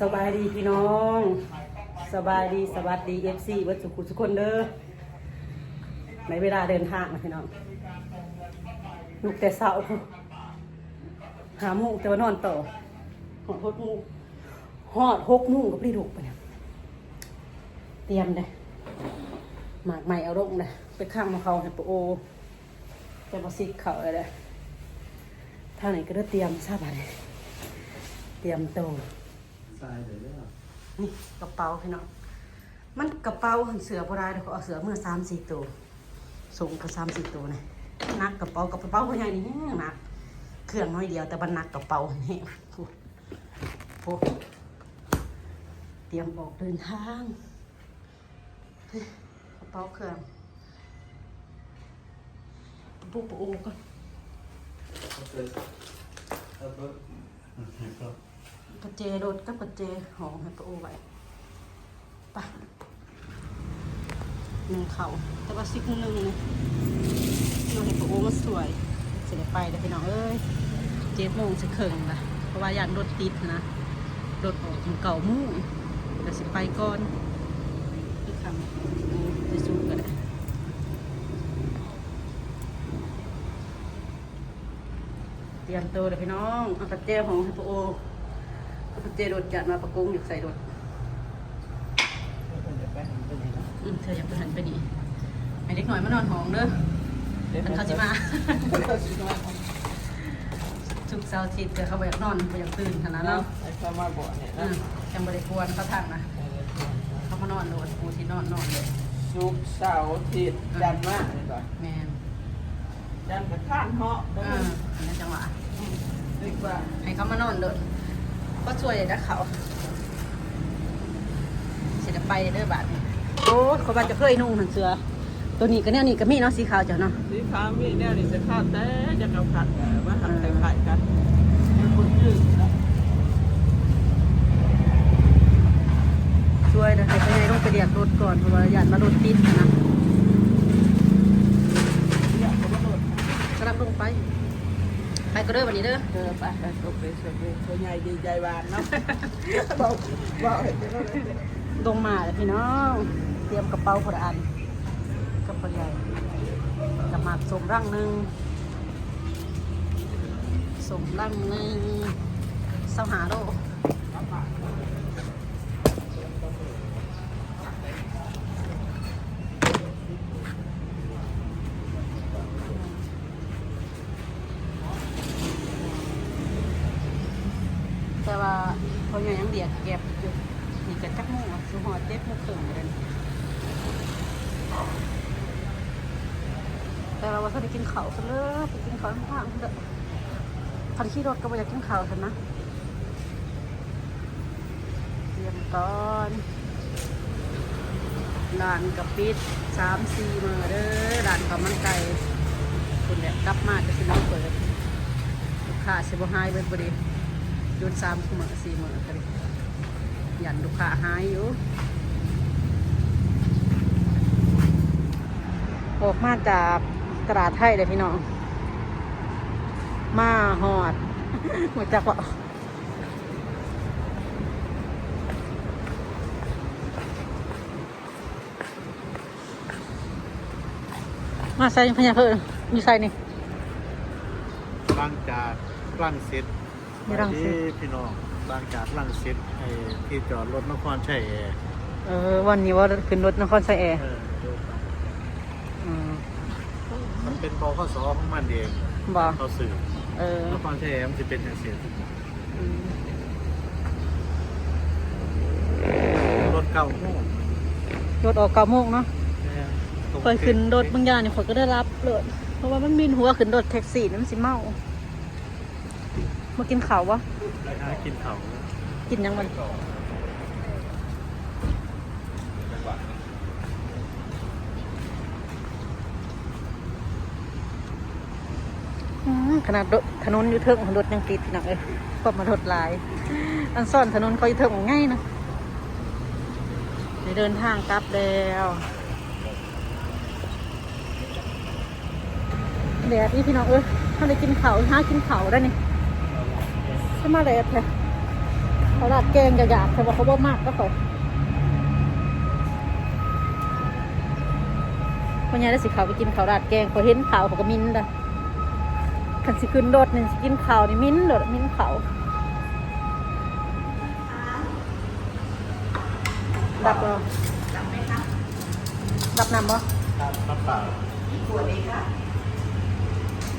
สบายดีพี่น้อง สบายดีสวัสดีเอฟซีวัดสุขุทุกคนเด้อในเวลาเดินทางนะพี่น้องลุกแต่เสาหาโมงแต่ว่านอนต่อหอดหกโมงหอดหกโมงก็ไม่ดุกไปเนี่ยเตรียมเลยหมากใหม่เอาลงเลยไปข้างมาเขาให้ปโอจะมาซิกเขาเลยเลยท่างไหนก็ได้เตรียมทราบอะไรเตรียมโตว ทรายเลยเด้อนี่กระเป๋าพี่น้องมันกระเป๋าหันเสือโบ่ได้เดี๋ยวเขาเอาเสือเมื่อสามสี่ตัวส่งกับสามสี่ตัวนี่นักกระเป๋ากระเป๋าเขาใหญ่นี่หนัก เครื่องน้อยเดียวแต่บันนักกระเป๋านี่โอ้โหเตรียมออกเดินทางกระเป๋าเครื่องปุ๊บปุ๊บปุ๊บก่อนเขาเกระเจรถกับกระเจหอมให้ปะโอไว้ไปหนึ่งเขาแต่ว่าซิกหนึ่งเลยเราเห็นปะโอมันสวยเสร็จไปเลยพี่น้องเอ้ยเจ็ดโมงจะเคิงละเพราะว่าอยานรถติดนะรถออกถึงเก่ามุ่งเดี๋ยวสิไปก่อนอีกคำจะสู้กันเลยเตรียมตัวเลยพี่น้อง เอากระเจหอมให้ปโอ เอาเจรถจัดมาประกงอยู่ใส่รถจะไปหันไปไหนนะอืมเธออยากไปหันไปนี่ไอ้เล็กหน่อยมานอนห้องเด้อมันเขาจะมาทุกเสาร์อาทิตย์เดี๋ยวเขาไปอยากนอนไปอยากตื่นขนาดนั้นเนาะเนาะไอ้เข้ามาบ่อเนี่ยอืนะมจังบริกวนเขาทางนะเขามานอนโดดปูที่นอนนอนเลยสุกร์เสาร์อาทิตย์จันทร์มาเลยก่อนแม่นจันทร์กับข้านเหาะเอเด้อออันนั้นจังหวะดีกว่าให้เขามานอนโดด ก็ช่วยนะเขาเสร็จแล้วไปเด้อบาทนี่โอ้ยเขาบ้านจะเคยนุ่งหันเสือ ตัวนี้ก็เนี่ยนี่ก็มีเนาะสีขาวจ้ะเนาะสีขาวมีแนวนี่จะข้าวแต่จะกับขัดเออมาหันไข่ไข่กันเป็นคนยืดนะช่วยนะให้ไปให้ต้องไปเรียกรถก่อนเพราะว่าญาติมารถติดนะอยากก็มาโดดกำลังลงไป ไปก็เด้อวันนี้เด้อเออไปไปตกไปสวยเลยใหญ่ดีใจหวานเนาะบอกบอกเห็นไหมลงมาเลยพี่น้องเตรียมกระเป๋าคนละอันกระเป๋าใหญ่กระหมากสมร่างหนึ่งสมร่างหนึ่งเสาหาโลแต่ว่าเขายังยังเดียกเก็บอยู่นี่ก็จักโมงอะสุหอดเจ็ดโมงครึ่งเลย แต่เราว่าถ้าได้กินข้าวซะเลยไปกินข้าวข้างๆเด้อคันขี่รถก็บ่อยากกินข้าวซะนะเตรียมก่อนร้านกับปิดสามสี่มือเด้อร้านข้าวมันไก่คุณเนี่ยกลับมาจะสิน้องเปิดลูกค้าสิบ่หายเบิดบ่ดีหยุดสามมื้อสี่มือกันยันลูกค้าหายอยู่ ออกมาจากตลาดไทยเลยพี่น้อง มาหอดหัวจักว่ามาใส่พญาเพิ่นมีใส่นี่บางจากลังสิตมีรังสิตที่พี่น้องบางจากลังสิตไอ้ที่จอดรถนครชัยแอร์เออวันนี้ว่าขึ้นรถนครไซแอร์ เออเดินทาง อืม มัน เป็นบขสของมันเองบ่เขาสื่อเออนครชัยแอร์มันจะเป็นอย่างเสียอืมรถเก่าโม่รถออกเก้าโมงเนาะแม่ตรงคอยขึ้นรถบางอย่างนี่ข่อยก็ได้รับเลยเพราะว่ามันมีหัวขึ้นรถแท็กซี่นี่มันสิเมามากินข้าววะไปหากินเขากินยังมัน ขนาดรถถนนอยู่เทิงรถยังติดหนักเลยก็มารถหลายอันซ่อนถนนเขาอยู่เทิงง่ายนะเดินทางกลับแล้วแดดนี่พี่น้องเอ้ยถ้าได้กินเขาวหากินเขาได้นี่ถ้ามาแดดเลยเขาราดแกงหยาบๆแต่ว่าเขาบ่มากก็เขาพอใหญ่ได้สิเขาไปกินข้าวราดแกงเขาเห็นข้าวเขาก็มินด่ะ คันสิขึ้นรถนี่สิกินข้าวนี่มิ้นโดดมิ้นข้าวดับบ่ดับน้ำบ่น้ำเปล่า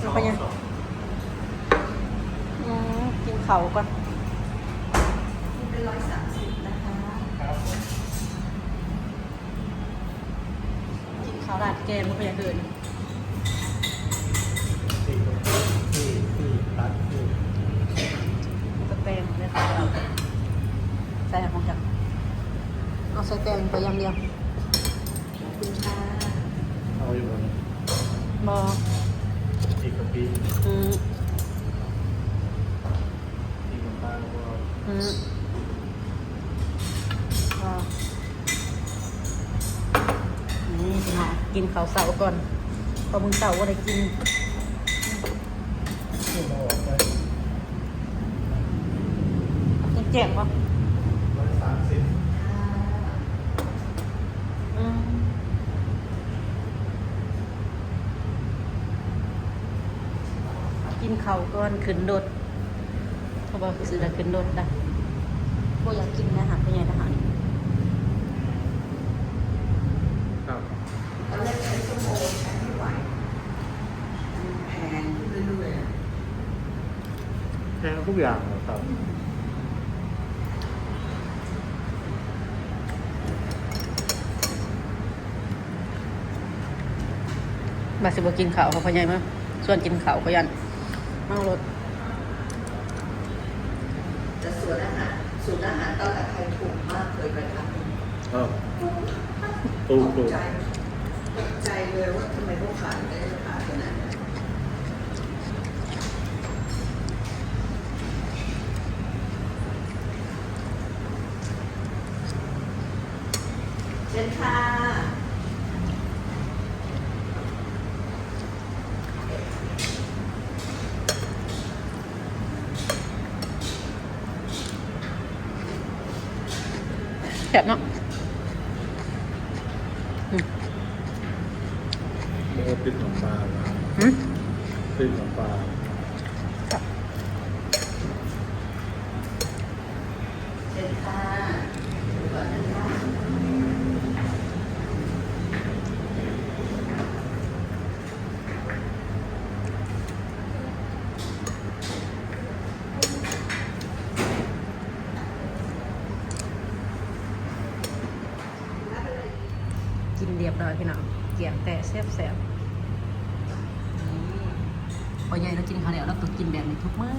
เอาไปยังอืมกินเขาวก่อนกินข้าวราดแกงมันไปอย่างอื่น ใส่ของจังเอาใส่แตงไปอย่างเดียวคุณชาเอาอยู่บนบอที่กะปิอืมที่น้ำตาลแล้วก็อืมอ่านี่สิหากินข้าวเสาร์ก่อนพอมึงเสาร์ก็ได้กิน ที่มาออกไป ยัง แจ่มปะร้อยสามสิบอืมกินข้าวก่อนขึ้นรถเขาบอกคือสิได้ขึ้นรถได้บ่อยากกินนะหารเป็นไงทหารครับตอนแรกใช้ส้มโอใช้ไม่ไหวแพงขึ้นเรื่อยๆอะแพงทุกอย่างนะครับ บา สิบกินข้าวเขาพอใหญ่มั้ยส่วนกินข้าวเขายันเมารถแต่ส่วนอาหารสูตรอาหารตลาดไทยถูกมากเคยไปทำเออตูตูใจตกใจเลยว่าทำไมเขาขายได้ราคาขนาดนั้นเช่นค่ะ แซ่บเนาะ โมติดน้ำ ปลามาหืมติดน้ำปลา เช่นค่ะก่อนนะคะ กินเรียบร้อยพี่น้องเกี่ยงแต่แซ่บแซ่บพอใหญ่เรากินข้าวแล้วเราต้องกินแบบนี้ ทุกมื้อ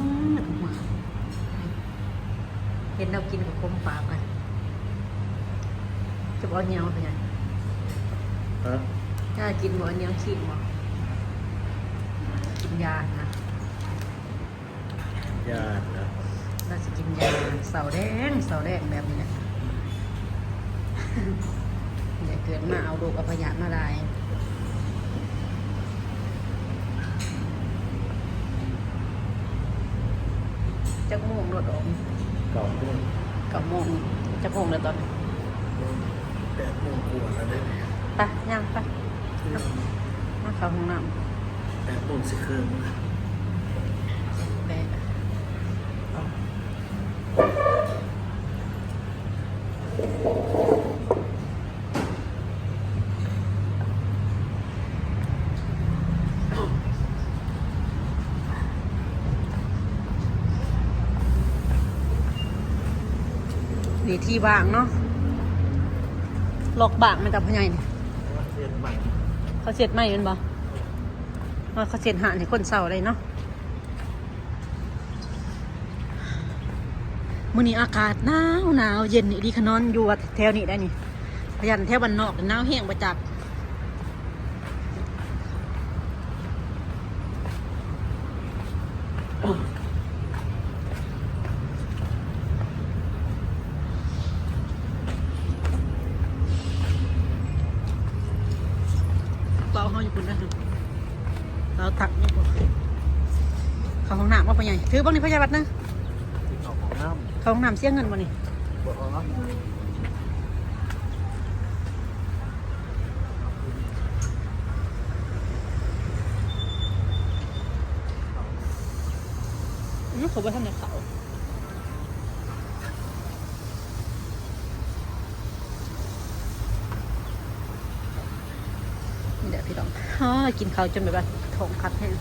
ทุกมื้อเห็นเรากินกับคมปากเลยจะบอกเหนียวเป็นไงฮะถ้ากินบ่เหนียวขีดบ่กินยานะญาตินะเราจะกินยาเสาแดงเสาแดงแบบนี้แหละอย่าเกิดมาเอาลูกเอาพยาธิมาได้ จักโมงรถออกเก่าด้วยกับโมงจักโมงเลยตอนนี้แปดโมงกว่าแล้วเนี่ยไปย่างไปมาเข้าห้องน้แปดโมงสิบครึ่งำไปนี่ ที่ว่างเนาะหลอกบางมันกับพญายนี่เรียนใหม่เขาเสร็จไหมเป็นบ่ว่าเขาเสร็จหาให้คนเศร้าเลยเนาะมื้อนี้อากาศหนาวหนาวเย็นนี่ดีขนอนอยู่ว่าแถวนี้ได้นี่พยันแถวบ้านนอกนี่หนาวแห้งประจักเราเฮาอยู่คุณนะเราตักนี่ บ่เขาห้องน้ำว่าพญายถือบ้างนี่พญาบัดนะที่ออกของนำเขาห้องน้ำเสียเงินบ่นี่บ่เอาเนาะอื้อเขาบ่ทำในเขานี่แหละพี่น้องอกินข้าวจนแบบว่าท้องคัดแห้ง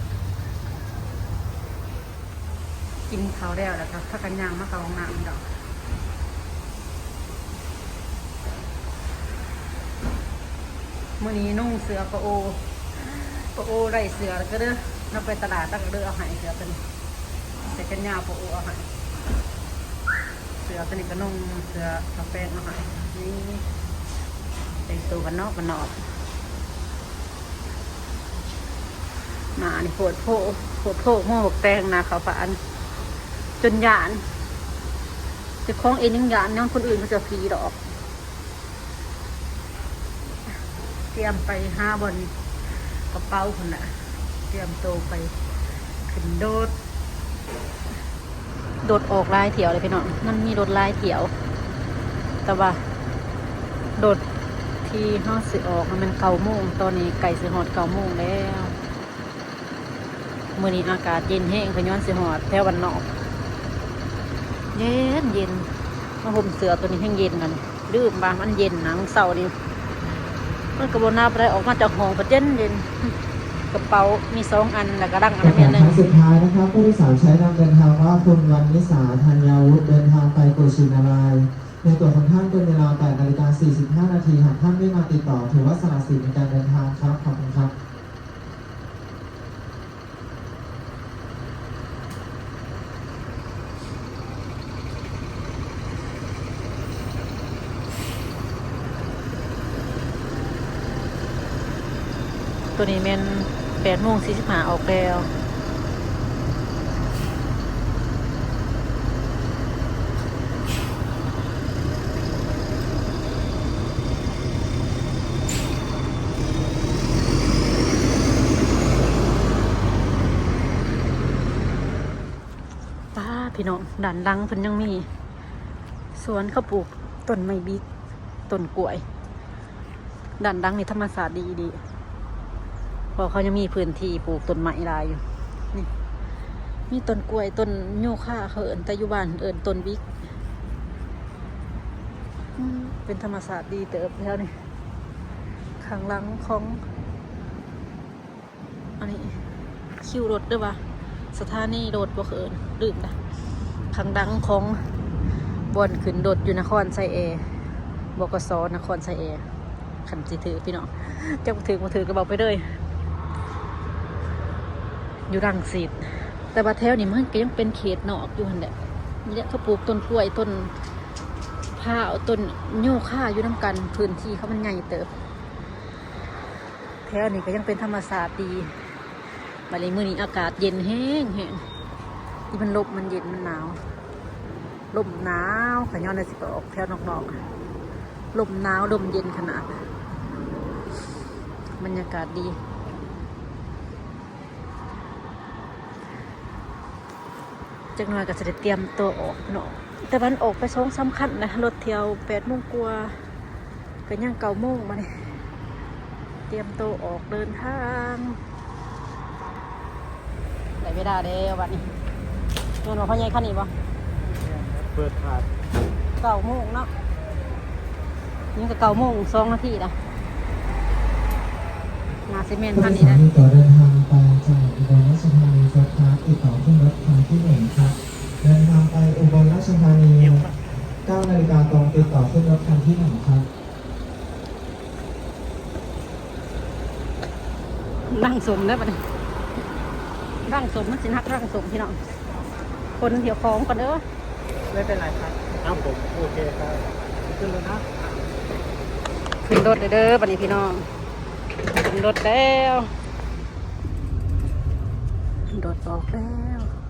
กินเขาแล้วแล้วก็ถ้ากันยางมาเข้าห้องน้ำดอกมื่อนี้นุ่งเสือปะโอปะโอไรเสือแล้วก็เด้อนับไปตลาดตั้งเด้อเอาหายเสือเป็นแต่กันยาวปะโอเอาหายเสือตัวนี้ก็นุ่งเสือกาแฟเอาหายนี่เป็นตัวกันนอกกันนอกหนานี่โผดโผโผดโผหม้อหมกแตงนาเขาวฝาน จนหยานจะคล้องเองยังหยานย้อนคนอื่นเขาจะฟรีดอก เตรียมไปห้าบนกระเป๋าคนน่ะ เตรียมโตไปขึ้นโดด โดดออกลายเถียวเลยพี่น้องมันมีโดดลายเถียว แต่ว่า โดดที่ห้าสิออกมันเก้าโมงตอนนี้ไก่สิหอดเก้าโมงแล้วมื่อนี้อากาศเย็นแห้งขย้อนสิหอดแถววันนอก เย็นเย็นมาห่มเสือตัวนี้แห้งเย็นกันดื้มบางมันเย็นนะมันเสาร์นี้มันกระบวนาไปออกมาจากห้องประเจนเย็นกระเป๋ามีสองอันแล้วก็ดังอันนี้หนึ่งรั้งสุดท้ายนะครับผู้โดยสารใช้นำเดินทางว่าคุณวันนิสาธัญญาวุฒิเดินทางไปกุชินารายในตัวของท่านเป็นเวลา8นาฬิกา45นาทีหากท่านไม่มาติดต่อ ถือว่าสละสิทธิ์ในการเดินทางครับขอบคุณครับ ตัวนี้เป็นแปดโมงสี่สิบห้าออกแล้วป้าพี่น้องด่านดังเพิ่นยังมี สวนเขาปลูกต้นไม้บิ๊กต้นกล้วยด่านดังนี่ธรรมศาสตร์ดีดี พราะเขายังมีพื้นที่ปลูกต้นไม้ลายอยู่ นี่ มีต้นกล้วยต้นโยค่าเขาเอินต่อยู่บ้านเอินต้นบิ๊กเป็นธรรมศาสตร์ดีเติบแล้วนี่ข้างหลังของ อันนี้ คิวรถด้วยวะสถานีรถบ่เขินดื่มนะทางดังของบอนขึ้นรถอยู่นครไซเอบกสนครไซเอขันสิถือพี่น้องเจ้าถือมาถือก็บอกไปเลย อยู่รังสิตแต่ว่าแถวนี้มันก็ยังเป็นเขตนอกอยู่หันแหละเนี่ยเขาปลูกต้นกล้วยต้นผ้าต้นโยค่าอยู่น้ำกันพื้นที่เขามันใหญ่เติบแถวนี้ก็ยังเป็นธรรมศาสตร์ดีวันนี้มื้อนี้อากาศเย็นแห้งแห้งที่มันลบมันเย็นมันหนาวลมหนาวขย้อนในสิบออกแถวนอกๆลมหนาวลมเย็นขนาดบรรยากาศดี จักหน่อยก็จะได้เตรียมตัวออกเนาะแต่วันออกไปสองสามคันนะรถเที่ยวแปดโมงกว่าก็ยังเก้าโมงมาเนี่ยเตรียมตัวออกเดินทางได้เวลาเด้วันนี้เงินว่าพ่อใหญ่คันนี้บ่เปิดขาดเก้าโมงเนาะนี่ก็เก้าโมงสองนาทีละงานซีเมนต์ผู้คันโดยนี้สารนะที่ต่อเดินทางไปจา ติดต่อขึ้นรถคันที่หนึ่งครับเดินทางไปอุบลราชธานี9นาฬิกาตรงติดต่อขึ้นรถคันที่หนึ่งครับร่างสมได้ปะเนี่ยร่างสมมันสินักร่างสมพี่น้อง คนเดี๋ยวของก่อนเด้อไม่เป็นไรครับครับผมโอเคครับขึ้นเลยนะขึ้นรถเลยเด้อปันนี้พี่น้องขึ้นรถแล้ว ดออกแล้ว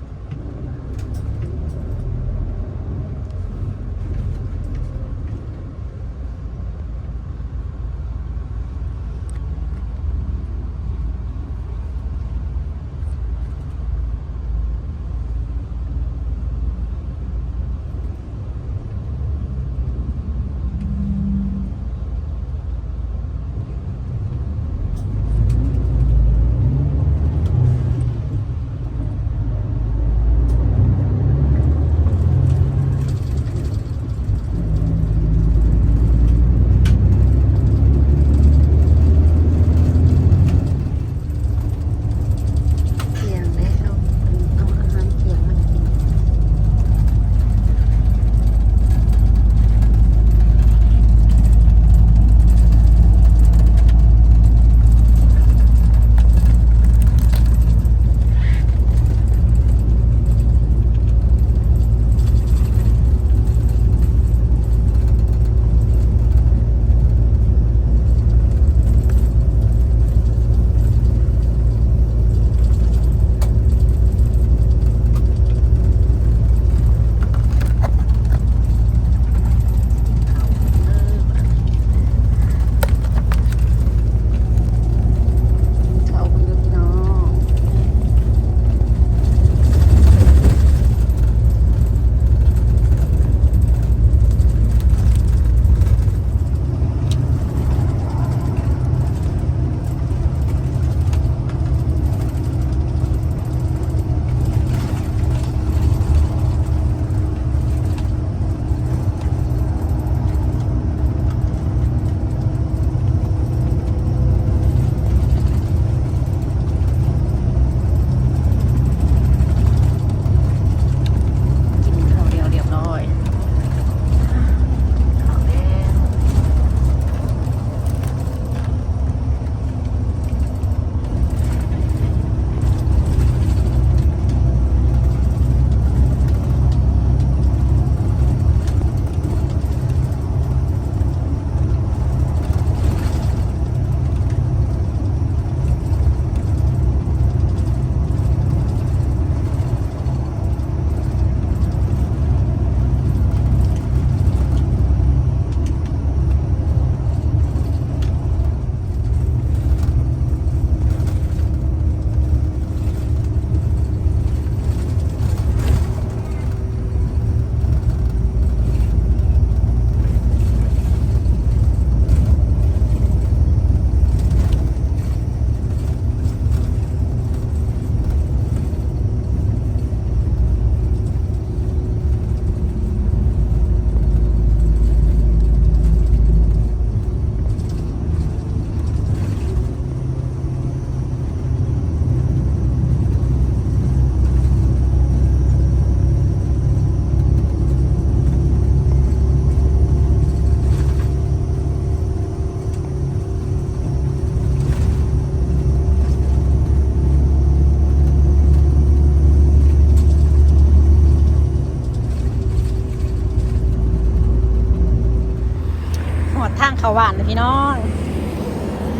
พี่น้อง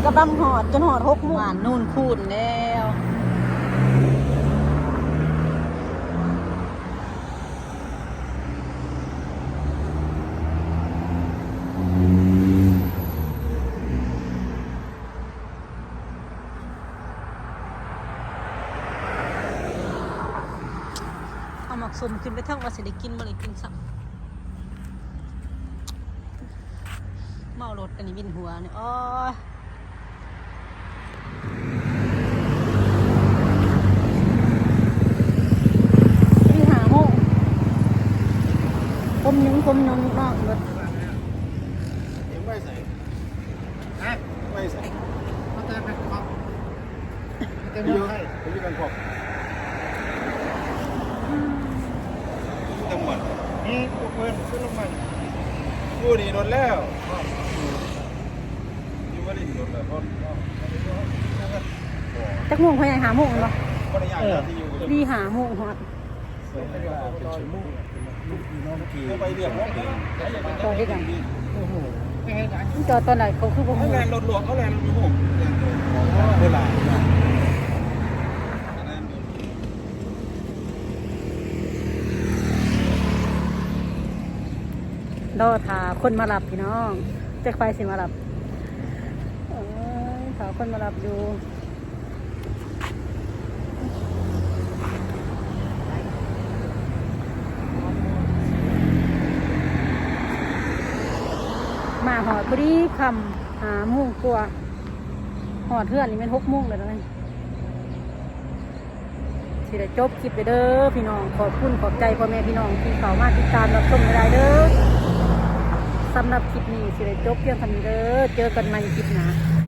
กำลังหอดจนหอดหกโมงหวานนู่นคูนแล้วเอาหมักสมขึ้นไปทั้งว่าสิได้กินบ่ได้กินสักเมารถ อันนี้วินหัวเนี่ยอ๋อมีหาโมงคมยุงคมยุงนอกรถเอ็งไม่ใส่ฮะไม่ใส่มาแต่เป็นครับมาแต่เมืองไทยไปอยู่กันพบจังหวัดนี่พวกเพื่อนขึ้นลงมาผู้ดีโดนแล้ว อยู่ว่าดีโดนแล้วเพราะจักโมงเขายังหาโมงบ่ก็ได้ยากแล้วที่อยู่ดีหาโมงฮอดเข้าไปเรียบร้อยจอดด้วยกันจอดตอนไหนเขาคือบ่เขาฮู้แรงรถหลวงเขาแรงรถหลวงเวลารอถาคนมารับพี่น้องจะไปสิมารับเอ้ยถา คนมารับอยู่มาหอดพอดีคำหาโมุ่งกลัวหอดเพื่อนนี่เป็นหกโมุ่งเลยนะนี่สิได้จบคลิปไปเด้อพี่น้องขอบคุณขอบใจพ่อแม่พี่น้องที่เขามาติดตามรับชมได้เด้อสำหรับคลิปนี้สิได้จบเพียงเท่านี้เด้อเจอกันใหม่คลิปหน้า